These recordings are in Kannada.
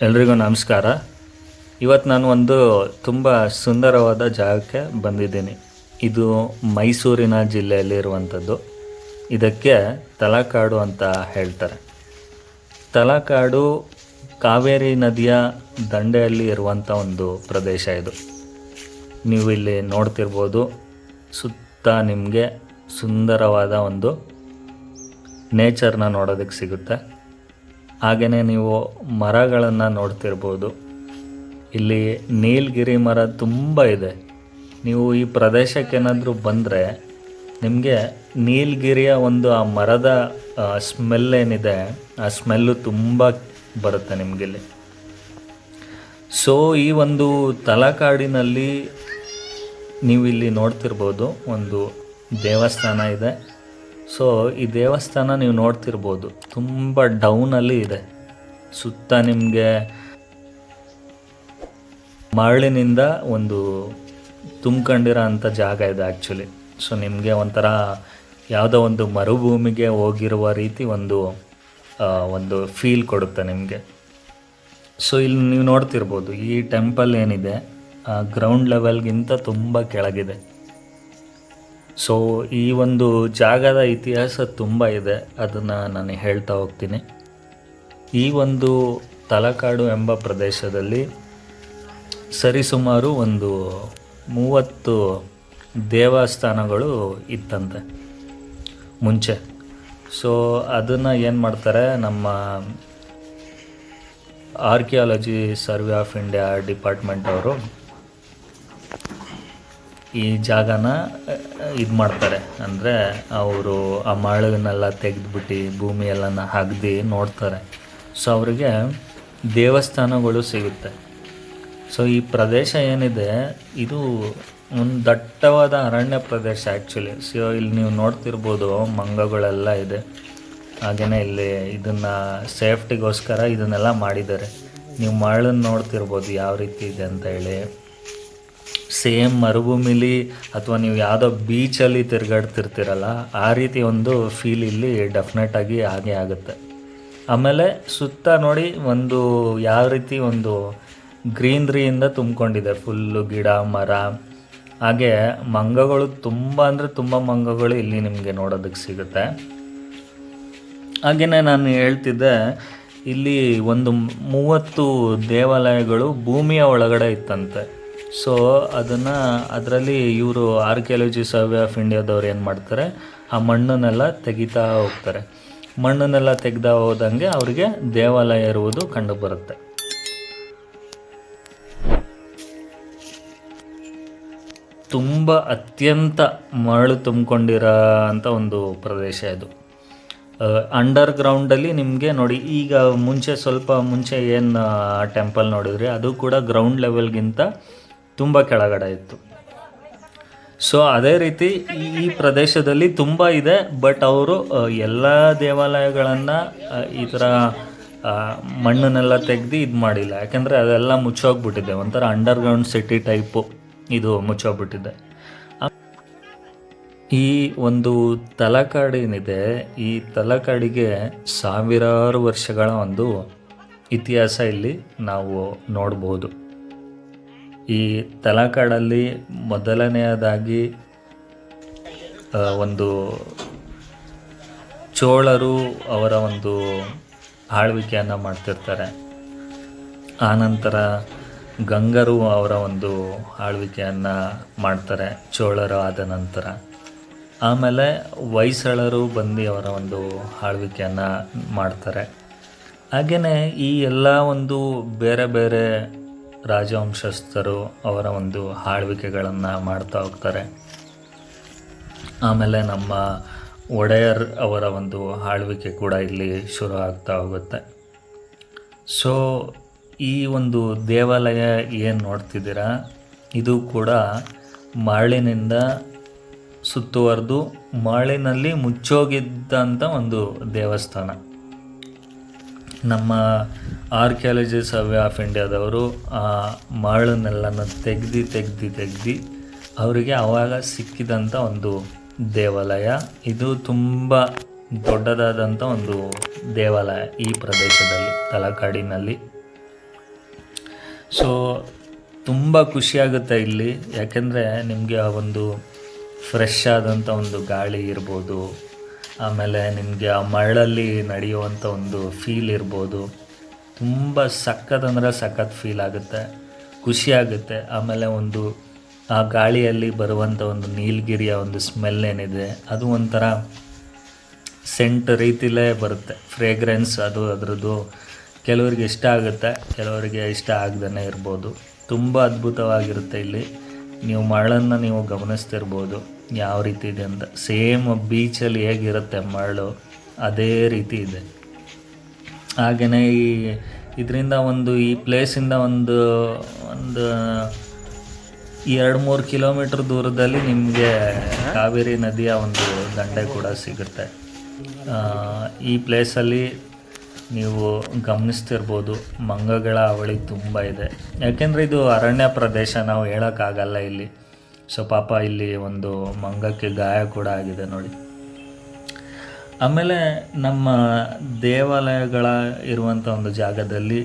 ಎಲ್ರಿಗೂ ನಮಸ್ಕಾರ. ಇವತ್ತು ನಾನು ಒಂದು ತುಂಬ ಸುಂದರವಾದ ಜಾಗಕ್ಕೆ ಬಂದಿದ್ದೀನಿ. ಇದು ಮೈಸೂರಿನ ಜಿಲ್ಲೆಯಲ್ಲಿ ಇರುವಂಥದ್ದು ಇದಕ್ಕೆ ತಲಕಾಡು ಅಂತ ಹೇಳ್ತಾರೆ. ತಲಕಾಡು ಕಾವೇರಿ ನದಿಯ ದಂಡೆಯಲ್ಲಿ ಇರುವಂಥ ಒಂದು ಪ್ರದೇಶ ಇದು. ನೀವು ಇಲ್ಲಿ ನೋಡ್ತಿರ್ಬೋದು. ಸುತ್ತ ನಿಮಗೆ ಸುಂದರವಾದ ಒಂದು ನೇಚರ್ನ ನೋಡೋದಕ್ಕೆ ಸಿಗುತ್ತೆ. ಹಾಗೆಯೇ ನೀವು ಮರಗಳನ್ನು ನೋಡ್ತಿರ್ಬೋದು. ಇಲ್ಲಿ ನೀಲಗಿರಿ ಮರ ತುಂಬ ಇದೆ. ನೀವು ಈ ಪ್ರದೇಶಕ್ಕೇನಾದರೂ ಬಂದರೆ ನಿಮಗೆ ನೀಲಗಿರಿಯ ಒಂದು ಆ ಮರದ ಸ್ಮೆಲ್ ಏನಿದೆ, ಆ ಸ್ಮೆಲ್ಲು ತುಂಬ ಬರುತ್ತೆ ನಿಮಗಿಲ್ಲಿ ಸೊ ಈ ಒಂದು ತಲಕಾಡಿನಲ್ಲಿ ನೀವು ಇಲ್ಲಿ ನೋಡ್ತಿರ್ಬೋದು ಒಂದು ದೇವಸ್ಥಾನ ಇದೆ. ಸೊ ಈ ದೇವಸ್ಥಾನ ನೀವು ನೋಡ್ತಿರ್ಬೋದು. ತುಂಬ ಡೌನಲ್ಲಿ ಇದೆ. ಸುತ್ತ ನಿಮಗೆ ಮರಳಿನಿಂದ ಒಂದು ತುಂಬ್ಕೊಂಡಿರೋ ಅಂಥ ಜಾಗ ಇದೆ ಆ್ಯಕ್ಚುಲಿ ಸೊ ನಿಮಗೆ ಒಂಥರ ಯಾವುದೋ ಒಂದು ಮರುಭೂಮಿಗೆ ಹೋಗಿರುವ ರೀತಿ ಒಂದು ಒಂದು ಫೀಲ್ ಕೊಡುತ್ತೆ ನಿಮಗೆ. ಸೊ ಇಲ್ಲಿ ನೀವು ನೋಡ್ತಿರ್ಬೋದು, ಈ ಟೆಂಪಲ್ ಏನಿದೆ ಗ್ರೌಂಡ್ ಲೆವೆಲ್ಗಿಂತ ತುಂಬ ಕೆಳಗಿದೆ. ಸೊ ಈ ಒಂದು ಜಾಗದ ಇತಿಹಾಸ ತುಂಬ ಇದೆ. ಅದನ್ನು ನಾನು ಹೇಳ್ತಾ ಹೋಗ್ತೀನಿ. ಈ ಒಂದು ತಲಕಾಡು ಎಂಬ ಪ್ರದೇಶದಲ್ಲಿ ಸರಿಸುಮಾರು ಒಂದು ಮೂವತ್ತು ದೇವಸ್ಥಾನಗಳು ಇತ್ತಂತೆ. ಮುಂಚೆ. ಸೊ ಅದನ್ನು ಏನು ಮಾಡ್ತಾರೆ? ನಮ್ಮ archaeology survey of India department ಅವರು ಈ ಜಾಗನ ಇದು ಮಾಡ್ತಾರೆ. ಅಂದರೆ ಅವರು ಆ ಮರಳನ್ನೆಲ್ಲ ತೆಗೆದ್ಬಿಟ್ಟು ಭೂಮಿ ಎಲ್ಲನ ಅಗ್ದು ನೋಡ್ತಾರೆ. ಸೊ ಅವರಿಗೆ ದೇವಸ್ಥಾನಗಳು ಸಿಗುತ್ತೆ. ಸೊ ಈ ಪ್ರದೇಶ ಏನಿದೆ, ಇದು ಒಂದು ದಟ್ಟವಾದ ಅರಣ್ಯ ಪ್ರದೇಶ ಆ್ಯಕ್ಚುಲಿ ಸೊ ಇಲ್ಲಿ ನೀವು ನೋಡ್ತಿರ್ಬೋದು ಮಂಗಗಳೆಲ್ಲ ಇದೆ. ಹಾಗೆಯೇ ಇಲ್ಲಿ ಇದನ್ನು ಸೇಫ್ಟಿಗೋಸ್ಕರ ಇದನ್ನೆಲ್ಲ ಮಾಡಿದ್ದಾರೆ. ನೀವು ಮರಳನ್ನು ನೋಡ್ತಿರ್ಬೋದು ಯಾವ ರೀತಿ ಇದೆ ಅಂತ ಹೇಳಿ. ಸೇಮ್ ಮರುಭೂಮಿಲಿ ಅಥವಾ ನೀವು ಯಾವುದೋ ಬೀಚಲ್ಲಿ ತಿರುಗಾಡ್ತಿರ್ತೀರಲ್ಲ, ಆ ರೀತಿ ಒಂದು ಫೀಲ್ ಇಲ್ಲಿ ಡೆಫಿನೆಟಾಗಿ ಹಾಗೆ ಆಗುತ್ತೆ. ಆಮೇಲೆ ಸುತ್ತ ನೋಡಿ ಒಂದು ಯಾವ ರೀತಿ ಒಂದು ಗ್ರೀನ್ರಿಯಿಂದ ತುಂಬಿಕೊಂಡಿದೆ. ಫುಲ್ಲು ಗಿಡ, ಮರ. ಹಾಗೆ ಮಂಗಗಳು ತುಂಬ ಅಂದರೆ ತುಂಬ ಮಂಗಗಳು ಇಲ್ಲಿ ನಿಮಗೆ ನೋಡೋದಕ್ಕೆ ಸಿಗುತ್ತೆ. ಹಾಗೆಯೇ ನಾನು ಹೇಳ್ತಿದ್ದೆ, ಇಲ್ಲಿ ಒಂದು ಮೂವತ್ತು ದೇವಾಲಯಗಳು ಭೂಮಿಯ ಒಳಗಡೆ ಇತ್ತಂತೆ. ಸೊ ಅದನ್ನು ಅದರಲ್ಲಿ ಇವರು ಆರ್ಕಿಯಾಲಜಿ ಸರ್ವೆ ಆಫ್ ಇಂಡಿಯಾದವ್ರು ಏನು ಮಾಡ್ತಾರೆ? ಆ ಮಣ್ಣನ್ನೆಲ್ಲ ತೆಗಿತಾ ಹೋಗ್ತಾರೆ. ಮಣ್ಣನ್ನೆಲ್ಲ ತೆಗ್ದಾ ಹೋದಂಗೆ ಅವರಿಗೆ ದೇವಾಲಯ ಇರುವುದು ಕಂಡುಬರುತ್ತೆ ತುಂಬ ಅತ್ಯಂತ ಮರಳು ತುಂಬಿಕೊಂಡಿರೋ ಅಂಥ ಒಂದು ಪ್ರದೇಶ ಇದು. ಅಂಡರ್ ಗ್ರೌಂಡಲ್ಲಿ ನಿಮಗೆ ನೋಡಿ, ಈಗ ಮುಂಚೆ ಸ್ವಲ್ಪ ಮುಂಚೆ ಏನು ಟೆಂಪಲ್ ನೋಡಿದ್ರಿ, ಅದು ಕೂಡ ಗ್ರೌಂಡ್ ಲೆವೆಲ್ಗಿಂತ ತುಂಬ ಕೆಳಗಡೆ ಇತ್ತು. ಸೊ ಅದೇ ರೀತಿ ಈ ಪ್ರದೇಶದಲ್ಲಿ ತುಂಬ ಇದೆ ಬಟ್ ಅವರು ಎಲ್ಲ ದೇವಾಲಯಗಳನ್ನು ಈ ಥರ ಮಣ್ಣನ್ನೆಲ್ಲ ತೆಗ್ದು ಇದು ಮಾಡಿಲ್ಲ. ಯಾಕೆಂದರೆ ಅದೆಲ್ಲ ಮುಚ್ಚೋಗ್ಬಿಟ್ಟಿದೆ. ಒಂಥರ ಅಂಡರ್ಗ್ರೌಂಡ್ ಸಿಟಿ ಟೈಪು ಇದು ಮುಚ್ಚೋಗ್ಬಿಟ್ಟಿದೆ. ಈ ಒಂದು ತಲಕಾಡಿನಿದೆ. ಈ ತಲಕಾಡಿಗೆ ಸಾವಿರಾರು ವರ್ಷಗಳ ಒಂದು ಇತಿಹಾಸ ಇಲ್ಲಿ ನಾವು ನೋಡ್ಬೋದು. ಈ ತಲಕಾಡಲ್ಲಿ ಮೊದಲನೆಯದಾಗಿ ಒಂದು ಚೋಳರು ಅವರ ಒಂದು ಆಳ್ವಿಕೆಯನ್ನು ಮಾಡ್ತಿರ್ತಾರೆ. ಆನಂತರ ಗಂಗರು ಅವರ ಒಂದು ಆಳ್ವಿಕೆಯನ್ನು ಮಾಡ್ತಾರೆ, ಚೋಳರು ಆದ ನಂತರ. ಆಮೇಲೆ ಹೊಯ್ಸಳರು ಬಂದು ಅವರ ಒಂದು ಆಳ್ವಿಕೆಯನ್ನು ಮಾಡ್ತಾರೆ. ಹಾಗೆಯೇ ಈ ಎಲ್ಲ ಒಂದು ಬೇರೆ ಬೇರೆ ರಾಜವಂಶಸ್ಥರು ಅವರ ಒಂದು ಆಳ್ವಿಕೆಗಳನ್ನು ಮಾಡ್ತಾ ಹೋಗ್ತಾರೆ. ಆಮೇಲೆ ನಮ್ಮ ಒಡೆಯರ್ ಅವರ ಒಂದು ಆಳ್ವಿಕೆ ಕೂಡ ಇಲ್ಲಿ ಶುರು ಆಗ್ತಾ ಹೋಗುತ್ತೆ. ಸೊ ಈ ಒಂದು ದೇವಾಲಯ ಏನು ನೋಡ್ತಿದ್ದೀರಾ? ಇದು ಕೂಡ ಮರಳಿನಿಂದ ಸುತ್ತುವರೆದು ಮರಳಿನಲ್ಲಿ ಮುಚ್ಚೋಗಿದ್ದಂಥ ಒಂದು ದೇವಸ್ಥಾನ. ನಮ್ಮ ಆರ್ಕಿಯಾಲಜಿ ಸರ್ವೆ ಆಫ್ ಇಂಡಿಯಾದವರು ಆ ಮಾಳನ್ನೆಲ್ಲನ ತೆಗ್ದು ತೆಗ್ದು ತೆಗ್ದು ಅವರಿಗೆ ಆವಾಗ ಸಿಕ್ಕಿದಂಥ ಒಂದು ದೇವಾಲಯ. ಇದು ತುಂಬ ದೊಡ್ಡದಾದಂಥ ಒಂದು ದೇವಾಲಯ ಈ ಪ್ರದೇಶದಲ್ಲಿ, ತಲಕಾಡಿನಲ್ಲಿ. ಸೊ ತುಂಬ ಖುಷಿಯಾಗುತ್ತೆ ಇಲ್ಲಿ. ಯಾಕೆಂದರೆ ನಿಮಗೆ ಆ ಒಂದು ಫ್ರೆಶ್ ಆದಂಥ ಒಂದು ಗಾಳಿ ಇರ್ಬೋದು, ಆಮೇಲೆ ನಿಮಗೆ ಆ ಮರಳಲ್ಲಿ ನಡೆಯುವಂಥ ಒಂದು ಫೀಲ್ ಇರ್ಬೋದು. ತುಂಬ ಸಖತ್ ಅಂದರೆ ಸಖತ್ ಫೀಲ್ ಆಗುತ್ತೆ, ಖುಷಿ ಆಗುತ್ತೆ. ಆಮೇಲೆ ಒಂದು, ಆ ಗಾಳಿಯಲ್ಲಿ ಬರುವಂಥ ಒಂದು ನೀಲಗಿರಿಯ ಒಂದು ಸ್ಮೆಲ್ ಏನಿದೆ, ಅದು ಒಂಥರ ಸೆಂಟ್ ರೀತಿಲೇ ಬರುತ್ತೆ. ಫ್ರೇಗ್ರೆನ್ಸ್ ಅದು, ಅದರದ್ದು ಕೆಲವರಿಗೆ ಇಷ್ಟ ಆಗುತ್ತೆ, ಕೆಲವರಿಗೆ ಇಷ್ಟ ಆಗದೇ ಇರ್ಬೋದು. ತುಂಬ ಅದ್ಭುತವಾಗಿರುತ್ತೆ ಇಲ್ಲಿ. ನೀವು ಮರಳನ್ನು ನೀವು ಗಮನಿಸ್ತಿರ್ಬೋದು, ಯಾವ ರೀತಿ ಇದೆ ಅಂತ. ಸೇಮ್ ಬೀಚಲ್ಲಿ ಹೇಗಿರುತ್ತೆ ಮರಳು ಅದೇ ರೀತಿ ಇದೆ. ಹಾಗೆಯೇ ಈ ಇದರಿಂದ ಒಂದು ಈ ಪ್ಲೇಸಿಂದ ಒಂದು ಒಂದು ಎರಡು ಮೂರು ಕಿಲೋಮೀಟ್ರ್ ದೂರದಲ್ಲಿ ನಿಮಗೆ ಕಾವೇರಿ ನದಿಯ ಒಂದು ದಂಡೆ ಕೂಡ ಸಿಗುತ್ತೆ. ಈ ಪ್ಲೇಸಲ್ಲಿ ನೀವು ಗಮನಿಸ್ತಿರ್ಬೋದು, ಮಂಗಗಳ ಅವಳಿ ತುಂಬ ಇದೆ. ಯಾಕೆಂದರೆ ಇದು ಅರಣ್ಯ ಪ್ರದೇಶ, ನಾವು ಹೇಳೋಕ್ಕಾಗಲ್ಲ ಇಲ್ಲಿ. ಸೊ ಪಾಪ ಇಲ್ಲಿ ಒಂದು ಮಂಗಕ್ಕೆ ಗಾಯ ಕೂಡ ಆಗಿದೆ ನೋಡಿ. ಆಮೇಲೆ ನಮ್ಮ ದೇವಾಲಯಗಳ ಇರುವಂಥ ಒಂದು ಜಾಗದಲ್ಲಿ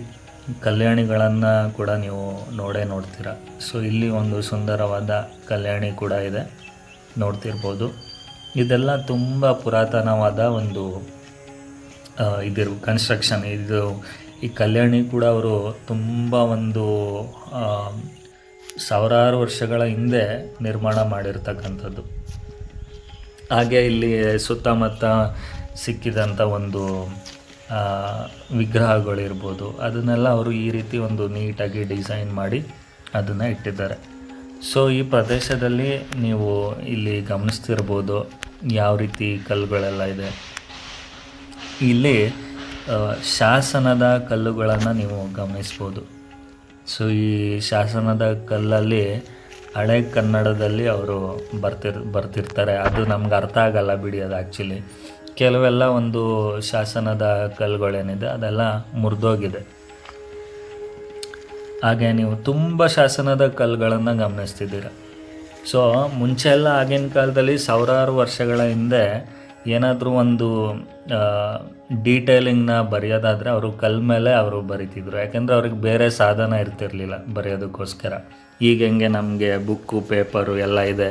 ಕಲ್ಯಾಣಿಗಳನ್ನು ಕೂಡ ನೀವು ನೋಡೇ ನೋಡ್ತೀರ. ಸೊ ಇಲ್ಲಿ ಒಂದು ಸುಂದರವಾದ ಕಲ್ಯಾಣಿ ಕೂಡ ಇದೆ. ನೋಡ್ತಿರ್ಬೋದು. ಇದೆಲ್ಲ ತುಂಬ ಪುರಾತನವಾದ ಒಂದು ಇದಿರು ಕನ್ಸ್ಟ್ರಕ್ಷನ್ ಇದು ಈ ಕಲ್ಯಾಣಿ ಕೂಡ ಅವರು ತುಂಬ ಒಂದು ಸಾವಿರಾರು ವರ್ಷಗಳ ಹಿಂದೆ ನಿರ್ಮಾಣ ಮಾಡಿರ್ತಕ್ಕಂಥದ್ದು. ಹಾಗೆ ಇಲ್ಲಿ ಸುತ್ತಮುತ್ತ ಸಿಕ್ಕಿದಂಥ ಒಂದು ವಿಗ್ರಹಗಳಿರ್ಬೋದು ಅದನ್ನೆಲ್ಲ ಅವರು ಈ ರೀತಿ ಒಂದು ನೀಟಾಗಿ ಡಿಸೈನ್ ಮಾಡಿ ಅದನ್ನು ಇಟ್ಟಿದ್ದಾರೆ. ಸೊ, ಈ ಪ್ರದೇಶದಲ್ಲಿ ನೀವು ಇಲ್ಲಿ ಗಮನಿಸ್ತಿರ್ಬೋದು ಯಾವ ರೀತಿ ಕಲ್ಲುಗಳೆಲ್ಲ ಇದೆ. ಇಲ್ಲಿ ಶಾಸನದ ಕಲ್ಲುಗಳನ್ನು ನೀವು ಗಮನಿಸ್ಬೋದು. ಸೊ, ಈ ಶಾಸನದ ಕಲ್ಲಲ್ಲಿ ಹಳೆ ಕನ್ನಡದಲ್ಲಿ ಅವರು ಬರ್ತಿರ್, ಬರ್ತಿರ್ತಾರೆ. ಅದು ನಮ್ಗೆ ಅರ್ಥ ಆಗಲ್ಲ ಬಿಡಿ ಅದು ಆ್ಯಕ್ಚುಲಿ ಕೆಲವೆಲ್ಲ ಒಂದು ಶಾಸನದ ಕಲ್ಲುಗಳೇನಿದೆ ಅದೆಲ್ಲ ಮುರಿದೋಗಿದೆ. ಹಾಗೆ ನೀವು ತುಂಬ ಶಾಸನದ ಕಲ್ಲುಗಳನ್ನು ಗಮನಿಸ್ತಿದ್ದೀರ. ಸೊ ಮುಂಚೆ ಎಲ್ಲ ಆಗಿನ ಕಾಲದಲ್ಲಿ ಸಾವಿರಾರು ವರ್ಷಗಳ ಹಿಂದೆ ಏನಾದರೂ ಒಂದು ಡೀಟೇಲಿಂಗ್ನ ಬರೆಯೋದಾದರೆ ಅವರು ಕಲ್ ಮೇಲೆ ಅವರು ಬರಿತಿದ್ರು. ಯಾಕೆಂದರೆ ಅವ್ರಿಗೆ ಬೇರೆ ಸಾಧನ ಇರ್ತಿರ್ಲಿಲ್ಲ ಬರೆಯೋದಕ್ಕೋಸ್ಕರ. ಈಗ ಹೆಂಗೆ ನಮಗೆ ಬುಕ್ಕು, ಪೇಪರು ಎಲ್ಲ ಇದೆ.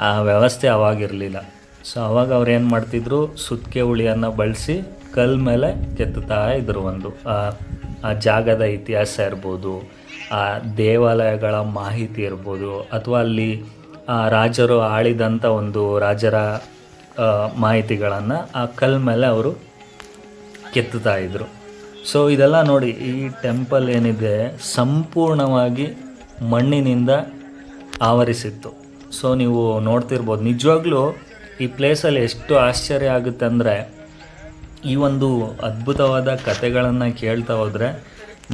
ಆ ವ್ಯವಸ್ಥೆ ಅವಾಗಿರಲಿಲ್ಲ ಸೊ ಅವಾಗ ಅವ್ರು ಏನು ಮಾಡ್ತಿದ್ರು? ಸುತ್ತಿಗೆ ಹುಳಿಯನ್ನು ಬಳಸಿ ಕಲ್ ಮೇಲೆ ಕೆತ್ತುತ್ತಾ ಇದ್ರು ಒಂದು. ಆ ಜಾಗದ ಇತಿಹಾಸ ಇರ್ಬೋದು, ಆ ದೇವಾಲಯಗಳ ಮಾಹಿತಿ ಇರ್ಬೋದು, ಅಥವಾ ಅಲ್ಲಿ ರಾಜರು ಆಳಿದಂಥ ಒಂದು ರಾಜರ ಮಾಹಿತಿಗಳನ್ನು ಆ ಕಲ್ ಮೇಲೆ ಅವರು ಕೆತ್ತುತ್ತಾ ಇದ್ದರು ಸೊ ಇದೆಲ್ಲ ನೋಡಿ, ಈ ಟೆಂಪಲ್ ಏನಿದೆ, ಸಂಪೂರ್ಣವಾಗಿ ಮಣ್ಣಿನಿಂದ ಆವರಿಸಿತ್ತು. ಸೊ ನೀವು ನೋಡ್ತಿರ್ಬೋದು, ನಿಜವಾಗ್ಲೂ ಈ ಪ್ಲೇಸಲ್ಲಿ ಎಷ್ಟು ಆಶ್ಚರ್ಯ ಆಗುತ್ತೆ ಅಂದರೆ, ಈ ಒಂದು ಅದ್ಭುತವಾದ ಕಥೆಗಳನ್ನು ಕೇಳ್ತಾ ಹೋದರೆ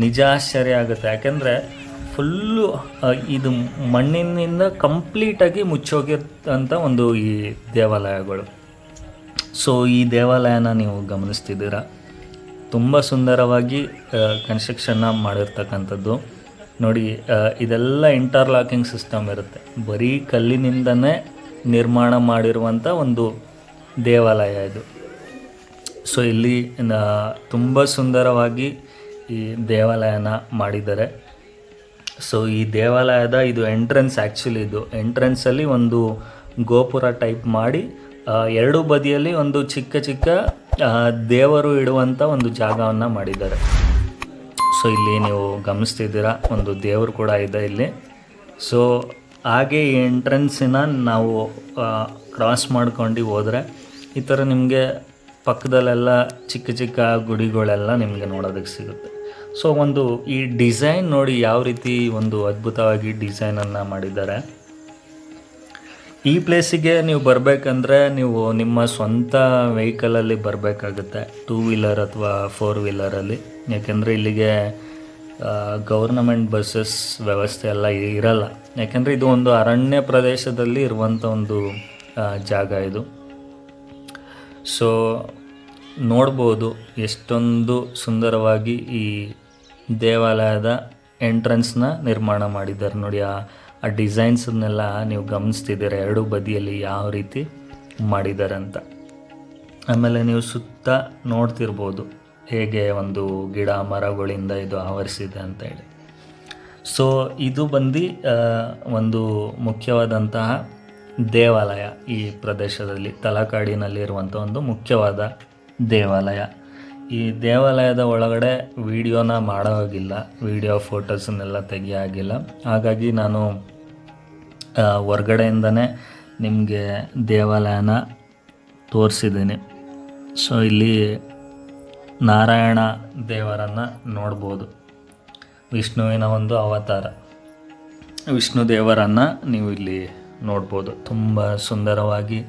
ನಿಜ ಆಶ್ಚರ್ಯ ಆಗುತ್ತೆ. ಯಾಕೆಂದರೆ ಫುಲ್ಲು ಇದು ಮಣ್ಣಿನಿಂದ ಕಂಪ್ಲೀಟಾಗಿ ಮುಚ್ಚೋಗಿರ್ತಂಥ ಒಂದು ಈ ದೇವಾಲಯಗಳು. ಸೊ ಈ ದೇವಾಲಯನ ನೀವು ಗಮನಿಸ್ತಿದ್ದೀರಾ? ತುಂಬ ಸುಂದರವಾಗಿ ಕನ್ಸ್ಟ್ರಕ್ಷನ್ನ ಮಾಡಿರ್ತಕ್ಕಂಥದ್ದು. ನೋಡಿ ಇದೆಲ್ಲ ಇಂಟರ್ಲಾಕಿಂಗ್ ಸಿಸ್ಟಮ್ ಇರುತ್ತೆ. ಬರೀ ಕಲ್ಲಿನಿಂದನೇ ನಿರ್ಮಾಣ ಮಾಡಿರುವಂಥ ಒಂದು ದೇವಾಲಯ ಇದು. ಸೊ ಇಲ್ಲಿ ತುಂಬ ಸುಂದರವಾಗಿ ಈ ದೇವಾಲಯನ ಮಾಡಿದ್ದಾರೆ. ಸೊ ಈ ದೇವಾಲಯದ ಇದು ಎಂಟ್ರೆನ್ಸ್ ಆ್ಯಕ್ಚುಲಿ ಇದು. ಎಂಟ್ರೆನ್ಸಲ್ಲಿ ಒಂದು ಗೋಪುರ ಟೈಪ್ ಮಾಡಿ ಎರಡೂ ಬದಿಯಲ್ಲಿ ಒಂದು ಚಿಕ್ಕ ಚಿಕ್ಕ ದೇವರು ಇಡುವಂಥ ಒಂದು ಜಾಗವನ್ನು ಮಾಡಿದ್ದಾರೆ. ಸೊ ಇಲ್ಲಿ ನೀವು ಗಮನಿಸ್ತಿದ್ದೀರಾ, ಒಂದು ದೇವರು ಕೂಡ ಇದೆ ಇಲ್ಲಿ. ಸೊ ಹಾಗೆ ಈ ಎಂಟ್ರೆನ್ಸಿನ ನಾವು ಕ್ರಾಸ್ ಮಾಡ್ಕೊಂಡು ಹೋದರೆ, ಈ ಥರ ನಿಮಗೆ ಪಕ್ಕದಲ್ಲೆಲ್ಲ ಚಿಕ್ಕ ಚಿಕ್ಕ ಗುಡಿಗಳೆಲ್ಲ ನಿಮಗೆ ನೋಡೋದಕ್ಕೆ ಸಿಗುತ್ತೆ. ಸೊ ಒಂದು ಈ ಡಿಸೈನ್ ನೋಡಿ ಯಾವ ರೀತಿ ಒಂದು ಅದ್ಭುತವಾಗಿ ಡಿಸೈನನ್ನು ಮಾಡಿದ್ದಾರೆ. ಈ ಪ್ಲೇಸಿಗೆ ನೀವು ಬರಬೇಕಂದ್ರೆ ನೀವು ನಿಮ್ಮ ಸ್ವಂತ ವೆಹಿಕಲಲ್ಲಿ ಬರಬೇಕಾಗುತ್ತೆ. ಟೂ ವೀಲರ್ ಅಥವಾ ಫೋರ್ ವೀಲರಲ್ಲಿ ಯಾಕೆಂದರೆ ಇಲ್ಲಿಗೆ ಗೌರ್ನಮೆಂಟ್ ಬಸ್ಸಸ್ ವ್ಯವಸ್ಥೆ ಎಲ್ಲ ಇರಲ್ಲ. ಯಾಕೆಂದರೆ ಇದು ಒಂದು ಅರಣ್ಯ ಪ್ರದೇಶದಲ್ಲಿ ಇರುವಂಥ ಒಂದು ಜಾಗ ಇದು. ಸೊ ನೋಡ್ಬೋದು ಎಷ್ಟೊಂದು ಸುಂದರವಾಗಿ ಈ ದೇವಾಲಯದ ಎಂಟ್ರೆನ್ಸ್ನ ನಿರ್ಮಾಣ ಮಾಡಿದ್ದಾರೆ. ನೋಡಿ, ಆ ಆ ಡಿಸೈನ್ಸನ್ನೆಲ್ಲ ನೀವು ಗಮನಿಸ್ತಿದ್ದೀರ? ಎರಡು ಬದಿಯಲ್ಲಿ ಯಾವ ರೀತಿ ಮಾಡಿದ್ದಾರೆ ಅಂತ. ಆಮೇಲೆ ನೀವು ಸುತ್ತ ನೋಡ್ತಿರ್ಬೋದು ಹೇಗೆ ಒಂದು ಗಿಡ ಮರಗಳಿಂದ ಇದು ಆವರಿಸಿದೆ ಅಂತ ಹೇಳಿ. ಸೊ ಇದು ಬಂದು ಒಂದು ಮುಖ್ಯವಾದಂತಹ ದೇವಾಲಯ ಈ ಪ್ರದೇಶದಲ್ಲಿ ತಲಕಾಡಿನಲ್ಲಿರುವಂಥ ಒಂದು ಮುಖ್ಯವಾದ ದೇವಾಲಯ. ಈ ದೇವಾಲಯದ ಒಳಗಡೆ ವಿಡಿಯೋನ ಮಾಡೋ ಹಾಗಿಲ್ಲ ವಿಡಿಯೋ ಫೋಟೋಸನ್ನೆಲ್ಲ ತೆಗಿಯೋ ಹಾಗಿಲ್ಲ ಹಾಗಾಗಿ ನಾನು ಹೊರ್ಗಡೆಯಿಂದನೇ ನಿಮಗೆ ದೇವಾಲಯನ ತೋರಿಸಿದ್ದೀನಿ. ಸೊ, ಇಲ್ಲಿ ನಾರಾಯಣ ದೇವರನ್ನು ನೋಡ್ಬೋದು. ವಿಷ್ಣುವಿನ ಒಂದು ಅವತಾರ. ವಿಷ್ಣು ದೇವರನ್ನು ನೀವು ಇಲ್ಲಿ ನೋಡ್ಬೋದು. ತುಂಬ ಸುಂದರವಾಗಿ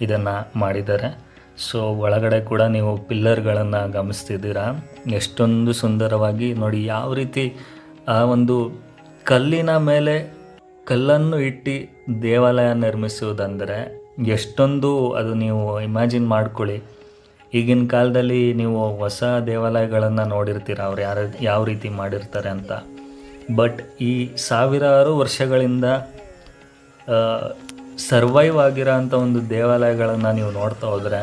ಇದನ್ನು ಮಾಡಿದ್ದಾರೆ. ಸೊ ಒಳಗಡೆ ಕೂಡ ನೀವು ಪಿಲ್ಲರ್ಗಳನ್ನು ಗಮನಿಸ್ತಿದ್ದೀರಾ? ಎಷ್ಟೊಂದು ಸುಂದರವಾಗಿ ನೋಡಿ ಯಾವ ರೀತಿ ಆ ಒಂದು ಕಲ್ಲಿನ ಮೇಲೆ ಕಲ್ಲನ್ನು ಇಟ್ಟು ದೇವಾಲಯ ನಿರ್ಮಿಸುವುದಂದರೆ ಎಷ್ಟೊಂದು ಅದು ನೀವು ಇಮ್ಯಾಜಿನ್ ಮಾಡ್ಕೊಳ್ಳಿ. ಈಗಿನ ಕಾಲದಲ್ಲಿ ನೀವು ಹೊಸ ದೇವಾಲಯಗಳನ್ನು ನೋಡಿರ್ತೀರ? ಅವ್ರು ಯಾರ, ಯಾವ ರೀತಿ ಮಾಡಿರ್ತಾರೆ ಅಂತ. ಬಟ್ ಈ ಸಾವಿರಾರು ವರ್ಷಗಳಿಂದ ಸರ್ವೈವ್ ಆಗಿರೋ ಅಂಥ ಒಂದು ದೇವಾಲಯಗಳನ್ನು ನೀವು ನೋಡ್ತಾ ಹೋದರೆ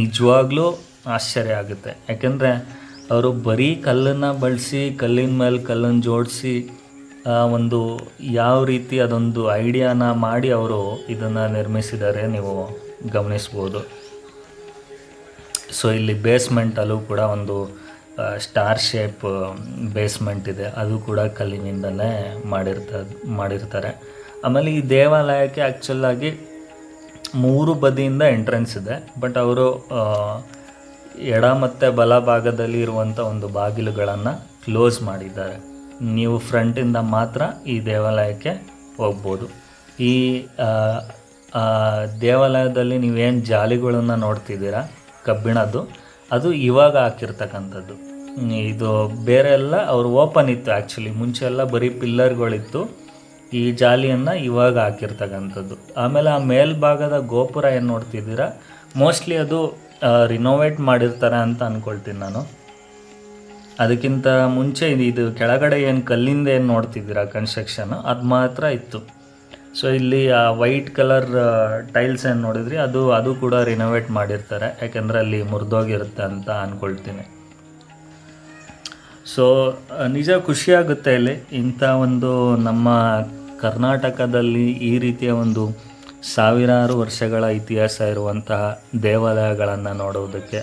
ನಿಜವಾಗ್ಲೂ ಆಶ್ಚರ್ಯ ಆಗುತ್ತೆ. ಯಾಕೆಂದರೆ ಅವರು ಬರೀ ಕಲ್ಲನ್ನು ಬಳಸಿ, ಕಲ್ಲಿನ ಮೇಲೆ ಕಲ್ಲನ್ನು ಜೋಡಿಸಿ ಒಂದು ಯಾವ ರೀತಿ ಅದೊಂದು ಐಡಿಯಾನ ಮಾಡಿ ಅವರು ಇದನ್ನು ನಿರ್ಮಿಸಿದ್ದಾರೆ ನೀವು ಗಮನಿಸ್ಬೋದು. ಸೊ ಇಲ್ಲಿ ಬೇಸ್ಮೆಂಟಲ್ಲೂ ಕೂಡ ಒಂದು ಸ್ಟಾರ್ ಶೇಪ್ ಬೇಸ್ಮೆಂಟ್ ಇದೆ. ಅದು ಕೂಡ ಕಲ್ಲಿನಿಂದಲೇ ಮಾಡಿರ್ತ, ಮಾಡಿರ್ತಾರೆ. ಆಮೇಲೆ ಈ ದೇವಾಲಯಕ್ಕೆ ಆ್ಯಕ್ಚುಲಾಗಿ ಮೂರು ಬದಿಯಿಂದ ಎಂಟ್ರೆನ್ಸ್ ಇದೆ. ಬಟ್ ಅವರು ಎಡ ಮತ್ತು ಬಲ ಭಾಗದಲ್ಲಿ ಇರುವಂಥ ಒಂದು ಬಾಗಿಲುಗಳನ್ನು ಕ್ಲೋಸ್ ಮಾಡಿದ್ದಾರೆ. ನೀವು ಫ್ರಂಟಿಂದ ಮಾತ್ರ ಈ ದೇವಾಲಯಕ್ಕೆ ಹೋಗ್ಬೋದು. ಈ ದೇವಾಲಯದಲ್ಲಿ ನೀವೇನು ಜಾಲಿಗಳನ್ನು ನೋಡ್ತಿದ್ದೀರಾ? ಕಬ್ಬಿಣದ್ದು. ಅದು ಇವಾಗ ಹಾಕಿರ್ತಕ್ಕಂಥದ್ದು. ಇದು ಬೇರೆ ಎಲ್ಲ ಅವರು ಓಪನ್ ಇತ್ತು ಆ್ಯಕ್ಚುಲಿ ಮುಂಚೆ ಎಲ್ಲ ಬರೀ ಪಿಲ್ಲರ್ಗಳಿತ್ತು ಈ ಜಾಲಿಯನ್ನು ಇವಾಗ ಹಾಕಿರ್ತಕ್ಕಂಥದ್ದು. ಆಮೇಲೆ ಆ ಮೇಲ್ಭಾಗದ ಗೋಪುರ ಏನು ನೋಡ್ತಿದ್ದೀರಾ? ಮೋಸ್ಟ್ಲಿ ಅದು ರಿನೋವೇಟ್ ಮಾಡಿರ್ತಾರೆ ಅಂತ ಅಂದ್ಕೊಳ್ತೀನಿ ನಾನು. ಅದಕ್ಕಿಂತ ಮುಂಚೆ ಇದು ಕೆಳಗಡೆ ಏನು ಕಲ್ಲಿಂದ ಏನು ನೋಡ್ತಿದ್ದೀರಾ ಕನ್ಸ್ಟ್ರಕ್ಷನ್ ಅದು ಮಾತ್ರ ಇತ್ತು. ಸೊ ಇಲ್ಲಿ ಆ ವೈಟ್ ಕಲರ್ ಟೈಲ್ಸ್ ಏನು ನೋಡಿದ್ರಿ? ಅದು ಅದು ಕೂಡ ರಿನೋವೇಟ್ ಮಾಡಿರ್ತಾರೆ. ಯಾಕೆಂದರೆ ಅಲ್ಲಿ ಮುರಿದೋಗಿರುತ್ತೆ ಅಂತ ಅಂದ್ಕೊಳ್ತೀನಿ ಸೊ ನಿಜ ಖುಷಿಯಾಗುತ್ತೆ ಇಲ್ಲಿ. ಇಂಥ ಒಂದು ನಮ್ಮ ಕರ್ನಾಟಕದಲ್ಲಿ ಈ ರೀತಿಯ ಒಂದು ಸಾವಿರಾರು ವರ್ಷಗಳ ಇತಿಹಾಸ ಇರುವಂತಹ ದೇವಾಲಯಗಳನ್ನು ನೋಡುವುದಕ್ಕೆ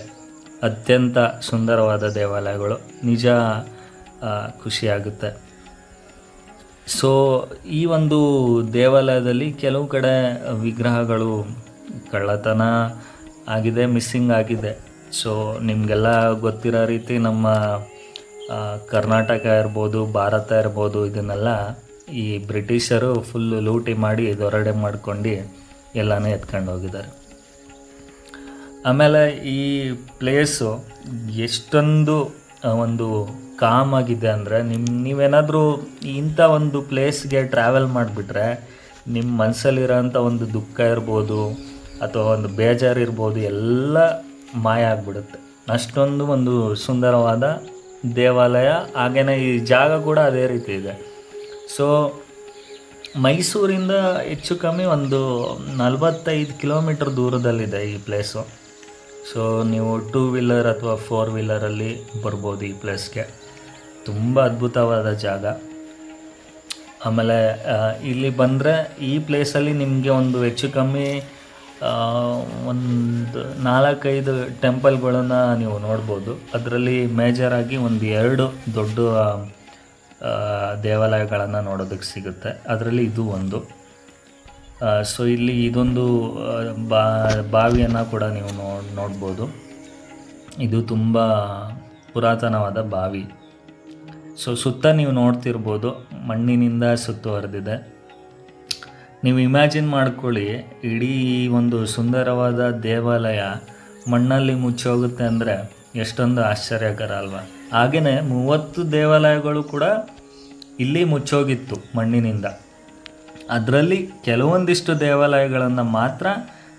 ಅತ್ಯಂತ ಸುಂದರವಾದ ದೇವಾಲಯಗಳು. ನಿಜ ಖುಷಿಯಾಗುತ್ತೆ. ಸೊ ಈ ಒಂದು ದೇವಾಲಯದಲ್ಲಿ ಕೆಲವು ಕಡೆ ವಿಗ್ರಹಗಳು ಕಳ್ಳತನ ಆಗಿದೆ, ಮಿಸ್ಸಿಂಗ್ ಆಗಿದೆ. ಸೊ ನಿಮಗೆಲ್ಲ ಗೊತ್ತಿರೋ ರೀತಿ ನಮ್ಮ ಕರ್ನಾಟಕ ಇರ್ಬೋದು, ಭಾರತ ಇರ್ಬೋದು, ಇದನ್ನೆಲ್ಲ ಈ ಬ್ರಿಟಿಷರು ಫುಲ್ ಲೂಟಿ ಮಾಡಿ ದೊರಡೆ ಮಾಡ್ಕೊಂಡು ಎಲ್ಲನೂ ಎತ್ಕೊಂಡು ಹೋಗಿದ್ದಾರೆ. ಆಮೇಲೆ ಈ ಪ್ಲೇಸು ಎಷ್ಟೊಂದು ಒಂದು ಕಾಮ್ ಆಗಿದೆ ಅಂದರೆ ನಿಮ್ಮ ನೀವೇನಾದರೂ ಇಂಥ ಒಂದು ಪ್ಲೇಸ್ಗೆ ಟ್ರಾವೆಲ್ ಮಾಡಿಬಿಟ್ರೆ ನಿಮ್ಮ ಮನಸ್ಸಲ್ಲಿರೋಂಥ ಒಂದು ದುಃಖ ಇರ್ಬೋದು, ಅಥವಾ ಒಂದು ಬೇಜಾರು ಇರ್ಬೋದು, ಎಲ್ಲ ಮಾಯ ಆಗಿಬಿಡುತ್ತೆ. ಅಷ್ಟೊಂದು ಒಂದು ಸುಂದರವಾದ ದೇವಾಲಯ ಹಾಗೆಯೇ ಈ ಜಾಗ ಕೂಡ ಅದೇ ರೀತಿ ಇದೆ. ಸೊ ಮೈಸೂರಿಂದ ಹೆಚ್ಚು ಕಮ್ಮಿ ಒಂದು ನಲವತ್ತೈದು ಕಿಲೋಮೀಟರ್ ದೂರದಲ್ಲಿದೆ ಈ ಪ್ಲೇಸು ಸೊ ನೀವು ಟೂ ವೀಲರ್ ಅಥವಾ ಫೋರ್ ವೀಲರಲ್ಲಿ ಬರ್ಬೋದು ಈ ಪ್ಲೇಸ್ಗೆ ತುಂಬ ಅದ್ಭುತವಾದ ಜಾಗ. ಆಮೇಲೆ ಇಲ್ಲಿ ಬಂದರೆ ಈ ಪ್ಲೇಸಲ್ಲಿ ನಿಮಗೆ ಒಂದು ಹೆಚ್ಚು ಕಮ್ಮಿ ಒಂದು ನಾಲ್ಕೈದು ಟೆಂಪಲ್ಗಳನ್ನು ನೀವು ನೋಡ್ಬೋದು. ಅದರಲ್ಲಿ ಮೇಜರಾಗಿ ಒಂದು ಎರಡು ದೊಡ್ಡ ದೇವಾಲಯಗಳನ್ನು ನೋಡೋದಕ್ಕೆ ಸಿಗುತ್ತೆ. ಅದರಲ್ಲಿ ಇದು ಒಂದು. ಸೊ ಇಲ್ಲಿ ಇದೊಂದು ಬಾ, ಬಾವಿಯನ್ನು ಕೂಡ ನೀವು ನೋಡಿ ನೋಡ್ಬೋದು. ಇದು ತುಂಬ ಪುರಾತನವಾದ ಬಾವಿ. ಸೊ ಸುತ್ತ ನೀವು ನೋಡ್ತಿರ್ಬೋದು, ಮಣ್ಣಿನಿಂದ ಸುತ್ತುವರೆದಿದೆ ನೀವು ಇಮ್ಯಾಜಿನ್ ಮಾಡ್ಕೊಳ್ಳಿ, ಇಡೀ ಒಂದು ಸುಂದರವಾದ ದೇವಾಲಯ ಮಣ್ಣಲ್ಲಿ ಮುಚ್ಚೋಗುತ್ತೆ ಅಂದರೆ ಎಷ್ಟೊಂದು ಆಶ್ಚರ್ಯಕರ ಅಲ್ವಾ. ಹಾಗೆಯೇ ಮೂವತ್ತು ದೇವಾಲಯಗಳು ಕೂಡ ಇಲ್ಲಿ ಮುಚ್ಚೋಗಿತ್ತು ಮಣ್ಣಿನಿಂದ. ಅದರಲ್ಲಿ ಕೆಲವೊಂದಿಷ್ಟು ದೇವಾಲಯಗಳನ್ನು ಮಾತ್ರ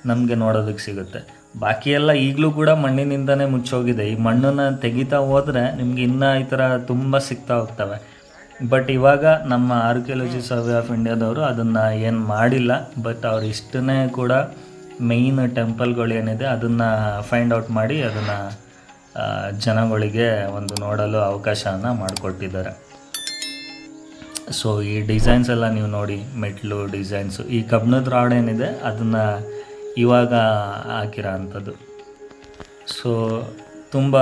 ನಮಗೆ ನೋಡೋದಕ್ಕೆ ಸಿಗುತ್ತೆ. ಬಾಕಿ ಎಲ್ಲ ಈಗಲೂ ಕೂಡ ಮಣ್ಣಿನಿಂದನೇ ಮುಚ್ಚೋಗಿದೆ. ಈ ಮಣ್ಣನ್ನು ತೆಗಿತಾ ಹೋದರೆ ನಿಮ್ಗೆ ಇನ್ನೂ ಈ ಥರ ತುಂಬ ಸಿಗ್ತಾ ಹೋಗ್ತವೆ. ಬಟ್ ಇವಾಗ ನಮ್ಮ ಆರ್ಕಿಯಾಲಜಿ ಸರ್ವೆ ಆಫ್ ಇಂಡಿಯಾದವರು ಅದನ್ನು ಏನು ಮಾಡಿಲ್ಲ. ಬಟ್ ಅವ್ರು ಇಷ್ಟನ್ನೇ ಕೂಡ ಮೇಯ್ನ್ ಟೆಂಪಲ್ಗಳು ಏನಿದೆ ಅದನ್ನು ಫೈಂಡ್ ಔಟ್ ಮಾಡಿ ಅದನ್ನು ಜನಗಳಿಗೆ ಒಂದು ನೋಡಲು ಅವಕಾಶವನ್ನು ಮಾಡಿಕೊಟ್ಟಿದ್ದಾರೆ. ಸೊ ಈ ಡಿಸೈನ್ಸ್ ಎಲ್ಲ ನೀವು ನೋಡಿ ಮೆಟ್ಲು ಡಿಸೈನ್ಸು ಈ ಕಬ್ಬಿಣದ ರಾಡ್ ಏನಿದೆ, ಅದನ್ನು ಇವಾಗ ಹಾಕಿರೋ ಅಂಥದ್ದು. ಸೊ ತುಂಬ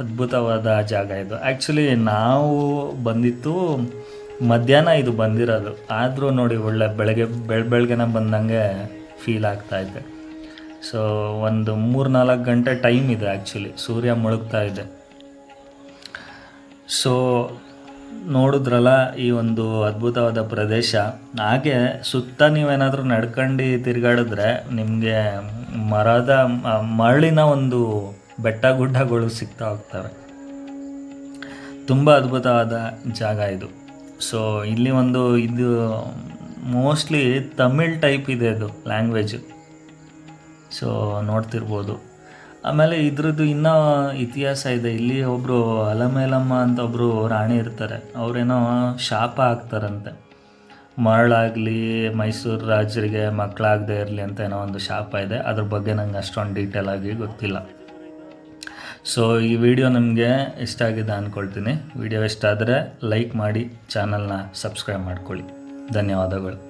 ಅದ್ಭುತವಾದ ಜಾಗ ಇದು. ಆ್ಯಕ್ಚುಲಿ ನಾವು ಬಂದಿತ್ತು ಮಧ್ಯಾಹ್ನ ಇದು ಬಂದಿರೋದು. ಆದರೂ ನೋಡಿ ಒಳ್ಳೆ ಬೆಳಗ್ಗೆ, ಬೆಳ, ಬೆಳಗ್ಗೆನ ಬಂದಂಗೆ ಫೀಲ್ ಆಗ್ತಾ ಇದೆ. ಸೊ ಒಂದು ಮೂರು ನಾಲ್ಕು ಗಂಟೆ ಟೈಮ್ ಇದೆ ಆ್ಯಕ್ಚುಲಿ ಸೂರ್ಯ ಮುಳುಗ್ತಾ ಇದೆ. ಸೊ ನೋಡಿದ್ರಲ್ಲ ಈ ಒಂದು ಅದ್ಭುತವಾದ ಪ್ರದೇಶ. ಹಾಗೆ ಸುತ್ತ ನೀವೇನಾದರೂ ನಡ್ಕೊಂಡು ತಿರುಗಾಡಿದ್ರೆ ನಿಮಗೆ ಮರದ, ಮರಳಿನ ಒಂದು ಬೆಟ್ಟ ಗುಡ್ಡಗಳು ಸಿಗ್ತಾ ಹೋಗ್ತವೆ. ತುಂಬ ಅದ್ಭುತವಾದ ಜಾಗ ಇದು. ಸೊ ಇಲ್ಲಿ ಒಂದು ಇದು ಮೋಸ್ಟ್ಲಿ ತಮಿಳ್ ಟೈಪ್ ಇದೆ ಅದು ಲ್ಯಾಂಗ್ವೇಜು ಸೊ ನೋಡ್ತಿರ್ಬೋದು. ಆಮೇಲೆ ಇದ್ರದ್ದು ಇನ್ನೂ ಇತಿಹಾಸ ಇದೆ. ಇಲ್ಲಿ ಒಬ್ಬರು ಅಲಮೇಲಮ್ಮ ಅಂತ ಒಬ್ಬರು ರಾಣಿ ಇರ್ತಾರೆ. ಅವರೇನೋ ಶಾಪ ಹಾಕ್ತಾರಂತೆ. ಮರಳಾಗಲಿ, ಮೈಸೂರು ರಾಜರಿಗೆ ಮಕ್ಕಳಾಗದೇ ಇರಲಿ ಅಂತ ಏನೋ ಒಂದು ಶಾಪ ಇದೆ. ಅದ್ರ ಬಗ್ಗೆ ನಂಗೆ ಅಷ್ಟೊಂದು ಡೀಟೇಲ್ ಆಗಿ ಗೊತ್ತಿಲ್ಲ. ಸೊ ಈ ವಿಡಿಯೋ ನಿಮಗೆ ಇಷ್ಟ ಆಗಿದೆ ಅಂದ್ಕೊಳ್ತೀನಿ ವಿಡಿಯೋ ಇಷ್ಟ ಆದರೆ ಲೈಕ್ ಮಾಡಿ ಚಾನಲ್ನ ಸಬ್ಸ್ಕ್ರೈಬ್ ಮಾಡ್ಕೊಳ್ಳಿ. ಧನ್ಯವಾದಗಳು.